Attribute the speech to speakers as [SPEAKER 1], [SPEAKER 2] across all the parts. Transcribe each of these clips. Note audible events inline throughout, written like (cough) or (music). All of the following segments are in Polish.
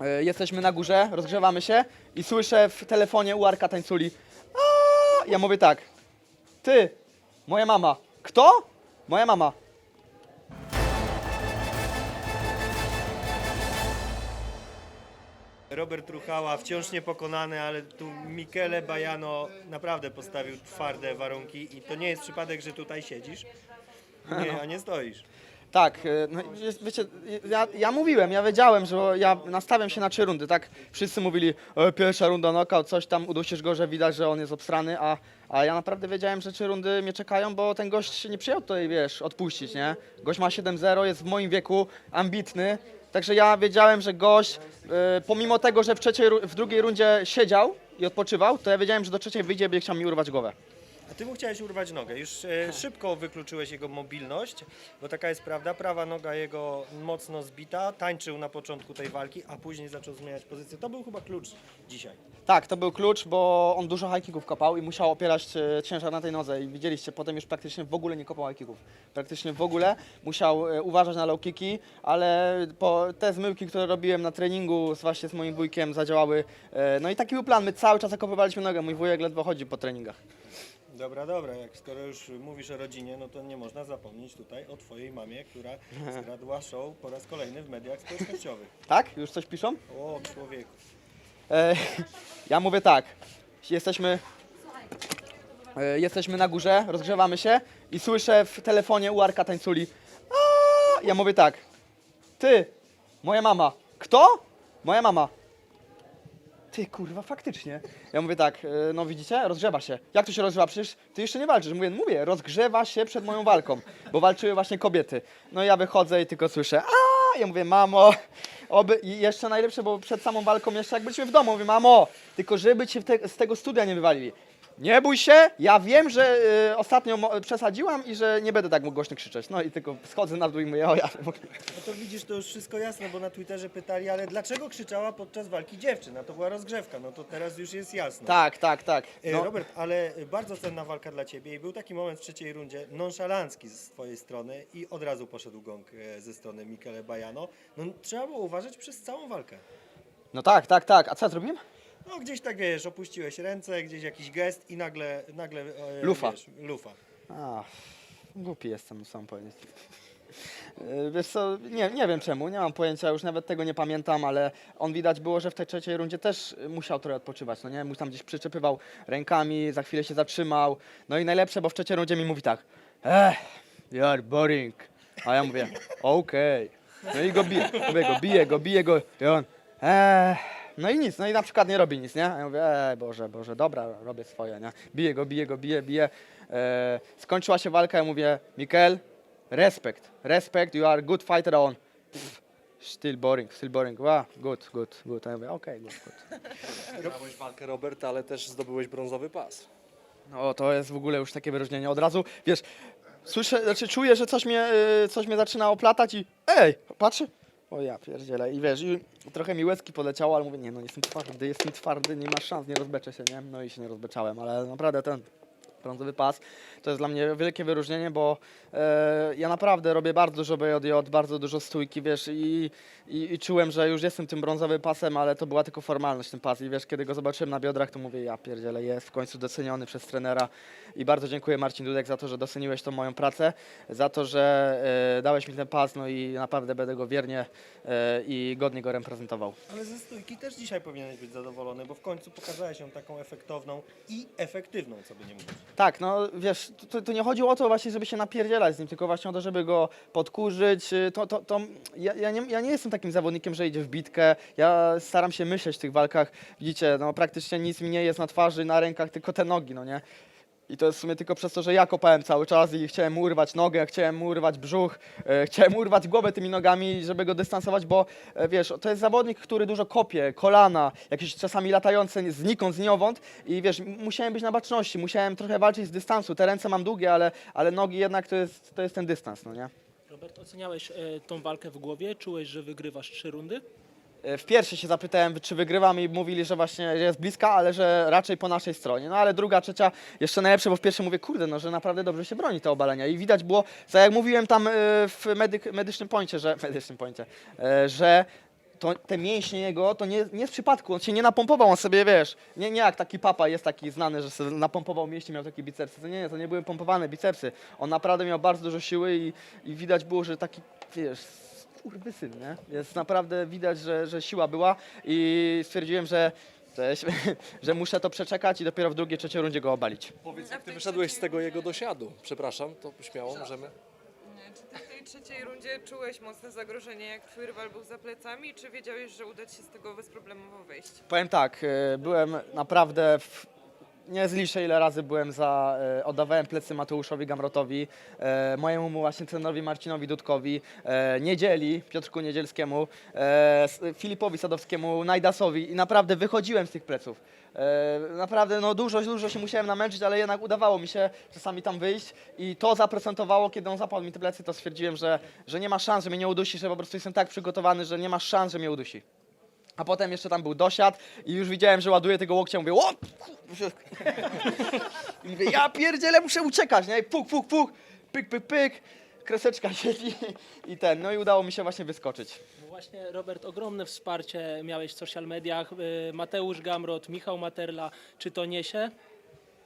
[SPEAKER 1] E, Jesteśmy na górze, rozgrzewamy się i słyszę w telefonie u Arka tańculi. Ja mówię tak. Ty, moja mama. Kto? Moja mama.
[SPEAKER 2] Robert Truchała wciąż niepokonany, ale tu Michele Bajano naprawdę postawił twarde warunki i to nie jest przypadek, że tutaj siedzisz. Nie, a nie stoisz.
[SPEAKER 1] Tak, e, no, wiecie, ja, ja mówiłem, ja wiedziałem, że ja nastawiam się na trzy rundy, tak? Wszyscy mówili, e, pierwsza runda knockout, coś tam, udusisz go, że widać, że on jest obstrany, a, a ja naprawdę wiedziałem, że trzy rundy mnie czekają, bo ten gość nie przyjął tutaj, wiesz, odpuścić, nie? Gość ma 7-0, jest w moim wieku, ambitny, także ja wiedziałem, że gość, e, pomimo tego, że w, trzeciej, w drugiej rundzie siedział i odpoczywał, to ja wiedziałem, że do trzeciej wyjdzie i będzie chciał mi urwać głowę.
[SPEAKER 2] A ty mu chciałeś urwać nogę. Już e, szybko wykluczyłeś jego mobilność, bo taka jest prawda. Prawa noga jego mocno zbita. Tańczył na początku tej walki, a później zaczął zmieniać pozycję. To był chyba klucz dzisiaj.
[SPEAKER 1] Tak, to był klucz, bo on dużo high kicków kopał i musiał opierać e, ciężar na tej nodze i widzieliście, potem już praktycznie w ogóle nie kopał high kicków. Praktycznie w ogóle musiał e, uważać na low kicki, ale po te zmyłki, które robiłem na treningu z, właśnie z moim wujkiem zadziałały. E, no i taki był plan, my cały czas okopywaliśmy nogę, mój wujek ledwo chodzi po treningach.
[SPEAKER 2] Dobra, dobra. Jak skoro już mówisz o rodzinie, no to nie można zapomnieć tutaj o twojej mamie, która (laughs) skradła show po raz kolejny w mediach społecznościowych.
[SPEAKER 1] Tak? Już coś piszą?
[SPEAKER 2] O, człowieku.
[SPEAKER 1] E, ja mówię tak, jesteśmy, e, jesteśmy na górze, rozgrzewamy się i słyszę w telefonie u Arka tańculi. "Aaa!" Ja mówię tak, ty, moja mama. Kto? Moja mama. Ty kurwa, faktycznie. Ja mówię tak, e, no widzicie, rozgrzewa się. Jak to się rozgrzewa? Przecież ty jeszcze nie walczysz. Mówię, mówię, rozgrzewa się przed moją walką, bo walczyły właśnie kobiety. No ja wychodzę i tylko słyszę, a ja mówię, mamo, oby, i jeszcze najlepsze, bo przed samą walką jeszcze jak byliśmy w domu, mówię, mamo, tylko żeby cię te, z tego studia nie wywalili. Nie bój się, ja wiem, że y, ostatnio mo- przesadziłam i że nie będę tak mógł głośno krzyczeć. No i tylko schodzę na dół i mówię, o ja.
[SPEAKER 2] No to widzisz, to już wszystko jasne, bo na Twitterze pytali, ale dlaczego krzyczała podczas walki dziewczyna? To była rozgrzewka, no to teraz już jest jasne.
[SPEAKER 1] Tak, tak, tak.
[SPEAKER 2] E,
[SPEAKER 1] No,
[SPEAKER 2] Robert, ale bardzo cenna walka dla Ciebie i był taki moment w trzeciej rundzie, nonszalancki z Twojej strony i od razu poszedł gong e, ze strony Michele Bajano. No trzeba było uważać przez całą walkę.
[SPEAKER 1] no tak, tak, tak. A co ja zrobiłem?
[SPEAKER 2] No gdzieś tak wiesz, opuściłeś ręce, gdzieś jakiś gest i nagle, nagle e,
[SPEAKER 1] Lufa.
[SPEAKER 2] Wiesz, lufa.
[SPEAKER 1] A, głupi jestem, sam powiedzieć. Yy, Wiesz co, nie, nie wiem czemu, nie mam pojęcia, już nawet tego nie pamiętam, ale on widać było, że w tej trzeciej rundzie też y, musiał trochę odpoczywać, no nie? Mu tam gdzieś przyczepywał rękami, za chwilę się zatrzymał. No i najlepsze, bo w trzeciej rundzie mi mówi tak, eh, you are boring. A ja mówię, okej. No i go bije, mówię go, bije go, bije go i on, eh. No i nic, no i na przykład nie robi nic, nie? A ja mówię, ej, Boże, Boże, dobra, robię swoje, nie? Bije go, bije go, bije, bije. E, skończyła się walka, ja mówię, Mikel, respect, respect, you are good fighter on. Pff, Still boring, still boring. Wow, good, good, good. A ja mówię, okej, good, good.
[SPEAKER 3] Wygrałeś walkę Robert, ale też zdobyłeś brązowy pas.
[SPEAKER 1] No to jest w ogóle już takie wyróżnienie. Od razu, wiesz, słyszę, znaczy czuję, że coś mnie, y, coś mnie zaczyna oplatać i ej, patrzę. O ja pierdzielę. I wiesz, i trochę mi łezki poleciało, ale mówię, nie no, jestem twardy, jestem twardy, nie ma szans, nie rozbeczę się, nie? No i się nie rozbeczałem, ale naprawdę ten brązowy pas to jest dla mnie wielkie wyróżnienie, bo e, ja naprawdę robię bardzo dużo BJJ, bardzo dużo stójki, wiesz, i, i, i czułem, że już jestem tym brązowym pasem, ale to była tylko formalność ten pas i wiesz, kiedy go zobaczyłem na biodrach, to mówię, ja pierdzielę, jest w końcu doceniony przez trenera i bardzo dziękuję Marcin Dudek za to, że doceniłeś tą moją pracę, za to, że e, dałeś mi ten pas, no i naprawdę będę go wiernie e, i godnie go reprezentował.
[SPEAKER 2] Ale ze stójki też dzisiaj powinieneś być zadowolony, bo w końcu pokazałeś ją taką efektowną i efektywną, co by nie mówić.
[SPEAKER 1] Tak, no wiesz, to, to nie chodziło o to właśnie, żeby się napierdzielać z nim, tylko właśnie o to, żeby go podkurzyć. y, To, to, to, ja, ja, nie, ja nie jestem takim zawodnikiem, że idzie w bitkę. Ja staram się myśleć w tych walkach. Widzicie, no praktycznie nic mi nie jest na twarzy, na rękach, tylko te nogi, no nie? I to jest w sumie tylko przez to, że ja kopałem cały czas i chciałem mu urwać nogę, chciałem mu urwać brzuch, e, chciałem urwać głowę tymi nogami, żeby go dystansować, bo e, wiesz, to jest zawodnik, który dużo kopie, kolana, jakieś czasami latające znikąd, zniowąd i wiesz, musiałem być na baczności, musiałem trochę walczyć z dystansu. Te ręce mam długie, ale, ale nogi jednak to jest, to jest ten dystans, no nie?
[SPEAKER 4] Robert, oceniałeś e, tą walkę w głowie? Czułeś, że wygrywasz trzy rundy?
[SPEAKER 1] E, W pierwszej się zapytałem, czy wygrywam i mówili, że właśnie jest bliska, ale że raczej po naszej stronie. No ale druga, trzecia, jeszcze najlepsze, bo w pierwszej mówię, kurde, no że naprawdę dobrze się broni te obalenia. I widać było, tak jak mówiłem tam e, w medycznym pońcie, że, (laughs) medycznym pońcie, e, że to te mięśnie jego, to nie, nie z przypadku, on się nie napompował, on sobie, wiesz, nie, nie jak taki papa jest taki znany, że sobie napompował mięśnie, miał takie bicepsy, to nie, to nie były pompowane bicepsy, on naprawdę miał bardzo dużo siły i, i widać było, że taki, wiesz, syn, nie? Jest naprawdę widać, że, że siła była i stwierdziłem, że cześć, (laughs) że muszę to przeczekać i dopiero w drugiej, trzeciej rundzie go obalić.
[SPEAKER 3] Powiedz, jak ty wyszedłeś z tego jego dosiadu? Przepraszam, to śmiało możemy.
[SPEAKER 5] Nie, Czy ty w tej trzeciej rundzie czułeś mocne zagrożenie, jak twój rywal był za plecami, czy wiedziałeś, że uda ci się z tego bezproblemowo wyjść?
[SPEAKER 1] Powiem tak, e, byłem naprawdę w, nie zliczę ile razy byłem za, e, oddawałem plecy Mateuszowi Gamrotowi, e, mojemu właśnie trenerowi Marcinowi Dudkowi, e, Niedzieli, Piotrku Niedzielskiemu, e, Filipowi Sadowskiemu, Najdasowi i naprawdę wychodziłem z tych pleców. E, naprawdę no dużo, dużo się musiałem namęczyć, ale jednak udawało mi się czasami tam wyjść i to zaprocentowało, kiedy on zapadł mi te plecy, to stwierdziłem, że, że nie ma szans, że mnie nie udusi, że po prostu jestem tak przygotowany, że nie ma szans, że mnie udusi. A potem jeszcze tam był dosiad i już widziałem, że ładuje tego łokcia, mówię, o! (laughs) I mówię, ja pierdzielę, muszę uciekać, nie? Puk, puk, puk, pyk, pyk, pyk, kreseczka (laughs) siedzi i ten, no i udało mi się właśnie wyskoczyć.
[SPEAKER 4] No właśnie, Robert, ogromne wsparcie miałeś w social mediach. y, Mateusz Gamrot, Michał Materla. Czy to niesie?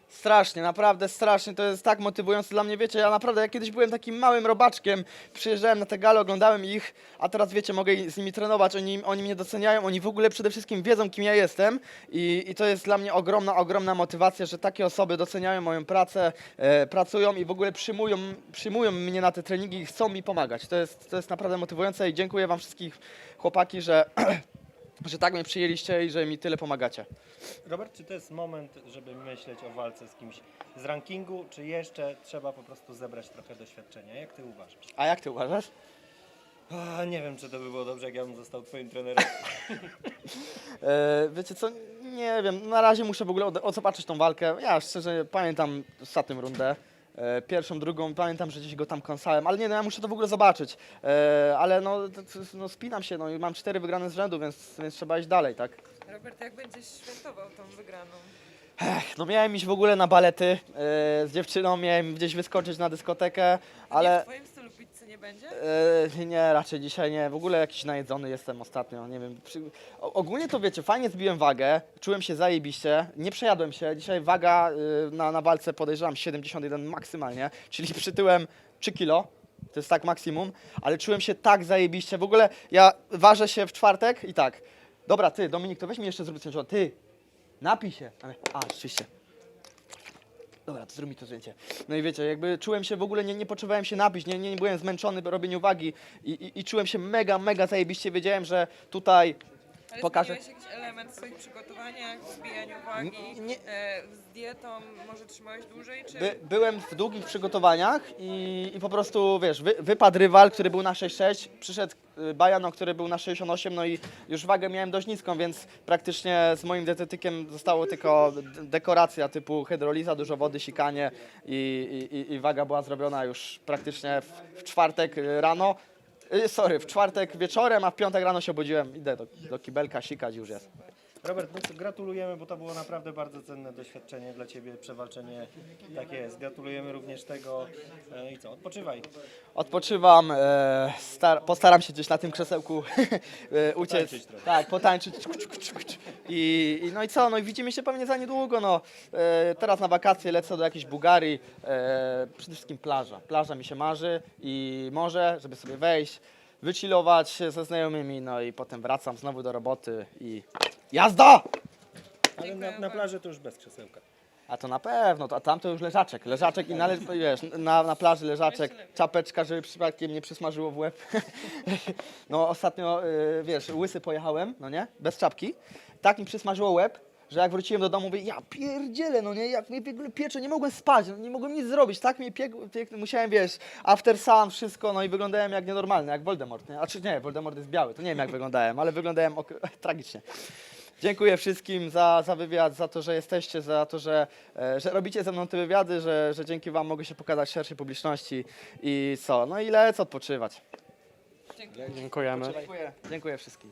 [SPEAKER 1] Strasznie, naprawdę strasznie, to jest tak motywujące dla mnie, wiecie, ja naprawdę, ja kiedyś byłem takim małym robaczkiem, przyjeżdżałem na te gale, oglądałem ich, a teraz wiecie, mogę z nimi trenować, oni, oni mnie doceniają, oni w ogóle przede wszystkim wiedzą, kim ja jestem. I, i to jest dla mnie ogromna, ogromna motywacja, że takie osoby doceniają moją pracę, e, pracują i w ogóle przyjmują, przyjmują mnie na te treningi i chcą mi pomagać, to jest, to jest naprawdę motywujące i dziękuję wam wszystkich chłopaki, że, (clears throat) że tak mnie przyjęliście i że mi tyle pomagacie.
[SPEAKER 2] Robert, czy to jest moment, żeby myśleć o walce z kimś z rankingu, czy jeszcze trzeba po prostu zebrać trochę doświadczenia? Jak ty uważasz?
[SPEAKER 1] A jak ty uważasz?
[SPEAKER 2] A, nie wiem, czy to by było dobrze, jak ja bym został twoim trenerem. (laughs)
[SPEAKER 1] E, wiecie co, nie wiem, na razie muszę w ogóle od- zobaczyć tą walkę. Ja szczerze pamiętam ostatnią rundę, e, pierwszą, drugą, pamiętam, że gdzieś go tam kąsałem, ale nie, no ja muszę to w ogóle zobaczyć. E, ale no, no spinam się, no i mam cztery wygrane z rzędu, więc, więc trzeba iść dalej, tak?
[SPEAKER 5] Robert, jak będziesz świętował tą wygraną?
[SPEAKER 1] No miałem iść w ogóle na balety e, z dziewczyną, miałem gdzieś wyskoczyć na dyskotekę,
[SPEAKER 5] Nie
[SPEAKER 1] ale...
[SPEAKER 5] w twoim nie będzie?
[SPEAKER 1] E, nie, raczej dzisiaj nie. W ogóle jakiś najedzony jestem ostatnio, nie wiem. Przy... O, ogólnie to wiecie, fajnie zbiłem wagę, czułem się zajebiście, nie przejadłem się. Dzisiaj waga y, na, na walce podejrzewam 71 maksymalnie, czyli (laughs) przytyłem 3 kilo. To jest tak maksimum, ale czułem się tak zajebiście. W ogóle ja ważę się w czwartek i tak. Dobra, ty, Dominik, to weź mi jeszcze zrób coś. Ty, napij się. A, rzeczywiście. Dobra, to zrób mi to zdjęcie. No i wiecie, jakby czułem się w ogóle, nie, nie potrzebowałem się napić, nie, nie byłem zmęczony w robieniu wagi i, i, i czułem się mega, mega zajebiście. Wiedziałem, że tutaj
[SPEAKER 5] Ale
[SPEAKER 1] pokażę.
[SPEAKER 5] jakiś element w swoich przygotowaniach, w zbijaniu wagi,
[SPEAKER 1] nie-
[SPEAKER 5] e, z dietą, może trzymałeś dłużej, czy...
[SPEAKER 1] by, byłem w długich przygotowaniach i, i po prostu, wiesz, wy, wypadł rywal, który był na 6,6, przyszedł y, Bajano, który był na 68, no i już wagę miałem dość niską, więc praktycznie z moim dietetykiem zostało tylko d- dekoracja typu hydroliza, dużo wody, sikanie i, i, i- i waga była zrobiona już praktycznie w, w czwartek y, rano. Y, Sorry, w czwartek wieczorem, a w piątek rano się obudziłem, idę do, do kibelka sikać już jest.
[SPEAKER 2] Robert, no co, gratulujemy, bo to było naprawdę bardzo cenne doświadczenie dla Ciebie, przewalczenie takie jest. Gratulujemy również tego e, i co, odpoczywaj.
[SPEAKER 1] Odpoczywam, e, star- postaram się gdzieś na tym krzesełku (laughs) e, uciec.
[SPEAKER 2] Potańczyć trochę.
[SPEAKER 1] Tak, potańczyć. I, I no i co, no i widzimy się pewnie za niedługo. No. E, teraz na wakacje lecę do jakiejś Bułgarii. E, przede wszystkim plaża. Plaża mi się marzy i morze, żeby sobie wejść, wychillować się ze znajomymi, no i potem wracam znowu do roboty i jazda!
[SPEAKER 2] Ale na, na plaży to już bez krzesełka.
[SPEAKER 1] A to na pewno, to, a tam to już leżaczek. Leżaczek i należy, wiesz, na, na plaży leżaczek, czapeczka, żeby przypadkiem nie przysmażyło w łeb. (laughs) No ostatnio, y, wiesz, łysy pojechałem, no nie, bez czapki. Tak mi przysmażyło łeb, że jak wróciłem do domu, mówię, ja pierdzielę, no nie, jak mnie piecze, nie mogłem spać, no, nie mogłem nic zrobić, tak mnie piekło, piekło, musiałem, wiesz, after sun, wszystko, no i wyglądałem jak nienormalny, jak Voldemort, nie? A czy nie, Voldemort jest biały, to nie wiem jak wyglądałem, ale wyglądałem (laughs) tragicznie. Dziękuję wszystkim za, za wywiad, za to, że jesteście, za to, że, e, że robicie ze mną te wywiady, że, że dzięki wam mogę się pokazać szerszej publiczności i co, no i lecę odpoczywać.
[SPEAKER 3] Dziękujemy.
[SPEAKER 1] Dziękuję, dziękuję wszystkim.